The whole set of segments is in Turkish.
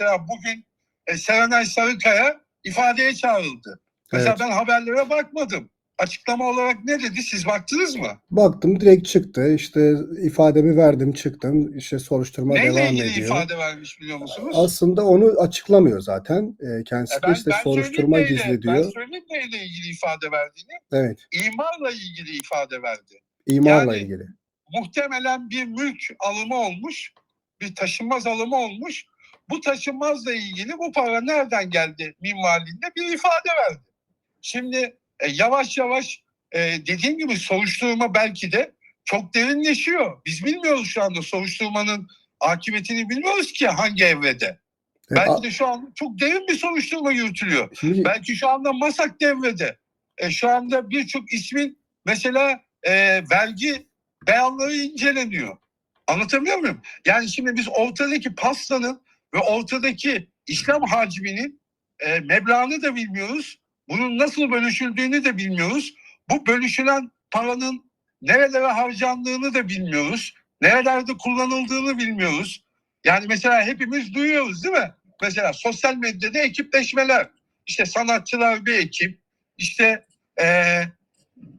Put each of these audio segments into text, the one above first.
mesela bugün e, Serenay Sarıkaya ifadeye çağrıldı. Mesela Evet. ben haberlere bakmadım. Açıklama olarak ne dedi? Siz baktınız mı? Baktım direkt çıktı. İşte ifademi verdim çıktım. İşte soruşturma Neyle devam ilgili ediyor. ifade vermiş biliyor musunuz? Aslında onu açıklamıyor zaten. Ee, kendisi E de işte soruşturma söyleyeyim gizli neyle- diyor. Ben söyleyeyim neyle ilgili ifade verdiğini. Evet. İmarla ilgili ifade verdi. imarla Yani- ilgili. Muhtemelen bir mülk alımı olmuş. Bir taşınmaz alımı olmuş. Bu taşınmazla ilgili bu para nereden geldi minvalinde bir ifade verdi. Şimdi e, yavaş yavaş e, dediğim gibi soruşturma belki de çok derinleşiyor. Biz bilmiyoruz şu anda soruşturmanın akıbetini bilmiyoruz ki hangi evrede. E, Belki de şu an çok derin bir soruşturma yürütülüyor. Şimdi Belki şu anda Masak devrede. E, şu anda birçok ismin mesela e, vergi beyanları inceleniyor. Anlatabiliyor muyum? Yani şimdi biz ortadaki pastanın ve ortadaki İslam hacminin e, meblağını da bilmiyoruz. Bunun nasıl bölüşüldüğünü de bilmiyoruz. Bu bölüşülen paranın nerelere harcandığını da bilmiyoruz. Nerelerde kullanıldığını bilmiyoruz. Yani mesela hepimiz duyuyoruz değil mi? Mesela sosyal medyada ekipleşmeler. İşte sanatçılar bir ekip, işte eee,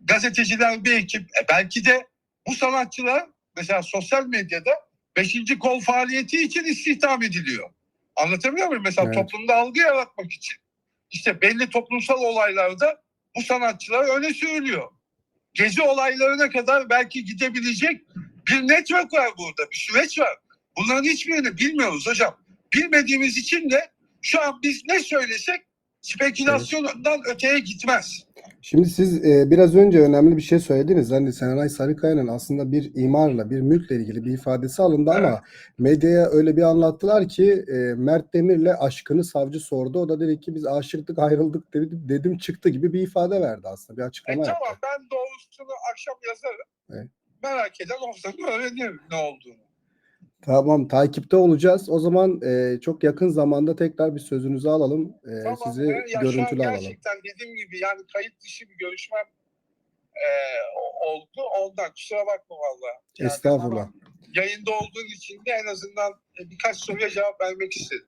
gazeteciler bir ekip. E belki de bu sanatçılar mesela sosyal medyada 5. kol faaliyeti için istihdam ediliyor. Anlatabiliyor muyum? Mesela Evet. toplumda algı yaratmak için. İşte belli toplumsal olaylarda bu sanatçılar öne sürülüyor. Gezi olaylarına kadar belki gidebilecek bir network var burada, bir süreç var. Bunların hiçbirini bilmiyoruz hocam. Bilmediğimiz için de şu an biz ne söylesek spekülasyondan öteye gitmez. Şimdi siz e, biraz önce önemli bir şey söylediniz. Hani Serenay Sarıkaya'nın aslında bir imarla, bir mülkle ilgili bir ifadesi alındı Evet. ama medyaya öyle bir anlattılar ki e, Mert Demir'le aşkını savcı sordu. O da dedi ki biz aşıktık ayrıldık dedim, dedim çıktı gibi bir ifade verdi aslında. Bir E, açıklama tamam yaptı. ben doğrusunu akşam yazarım. Evet. Merak eden oradan öğrenir ne olduğunu. Tamam takipte olacağız. O zaman e, çok yakın zamanda tekrar bir sözünüzü alalım. E, Tamam. sizi ya görüntülü alalım. gerçekten dediğim gibi yani kayıt dışı bir görüşmem e, oldu. Ondan kusura bakma valla. Yani Estağfurullah. Yayında olduğun için de en azından e, birkaç soruya cevap vermek istedim.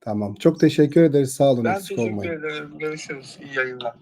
Tamam. Çok teşekkür ederiz. Sağ olun. Ben teşekkür olmayın. ederim. Görüşürüz. İyi yayınlar.